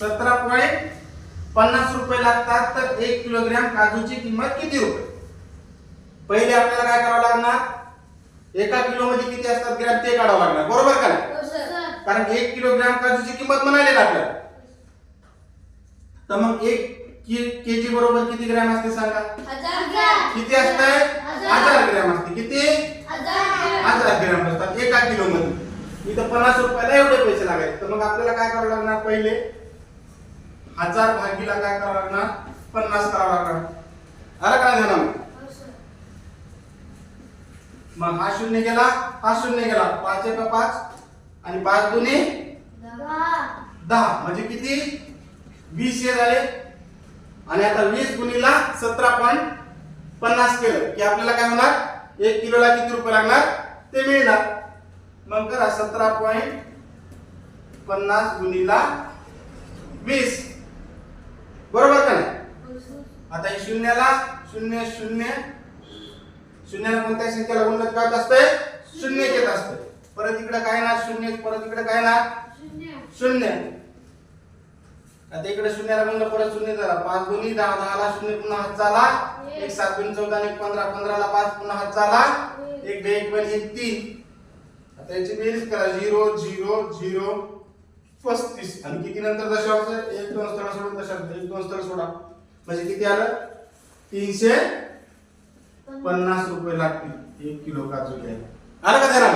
सतरा पॉईंट पन्नास रुपये लागतात तर एक किलोग्रॅम काजूची किंमत किती रुपये? पहिले आपल्याला काय करावं लागणार? एका किलो मध्ये किती असतात ग्रॅम? ते काढावं लागणार. बरोबर का हो कारण एक किलोग्रॅम काजूची किंमत म्हणाली ना आपल्याला तर मग एक केजी बरोबर किती ग्रॅम असते सांगा? हजार किती असतंय? हजार. हजार ग्रॅम असते. किती? हजार. हजार ग्रॅम असतात. एका किलो मध्ये इथं पन्नास रुपयाला एवढे पैसे लागायचे. तर मग आपल्याला काय करावं लागणार पहिले? हजार भागीला काय करावं लागणार? पन्नास करावं लागणार. आलं काय झालं मग हा शून्य गेला हा शून्य गेला पाच एक पाच? आणि पाच दोन्ही दहा. दहा म्हणजे किती? वीस हे झाले. आणि आता वीस गुणीला सतरा पॉईंट पन्नास केलं. की आपल्याला काय होणार? एक किलोला किती रुपये लागणार? ते मिळणार. मग करा सतरा पॉईंट पन्नास गुणीला वीस बरोबर का नाही हो सर आता हे शून्याला शून्य शून्य शून्याला कोणत्या संख्येला गुणलं काय असतंय? शून्य येत असतंय. परत इकडे काय ना शून्य परत इकडे काय ना शून्य. आता इकडे शून्याला म्हणलं परत शून्य झाला. पाच दोन्ही दहा दहाला शून्य पुन्हा हात झाला. एक. सात दोन चौदा एक पंधरा. पंधराला पाच पुन्हा हात झाला. एक. बे एक बन एक तीन. आता याची बेरीज करा. झिरो झिरो झिरो पस्तीस. आणि किती नंतर दशांश? एक दोन स्थळ सोडून दशांश. एक दोन स्थळ सोडा. म्हणजे किती आलं? तीनशे पन्नास रुपये लागतील. एक किलो काजू घ्यायला. आलं का त्याला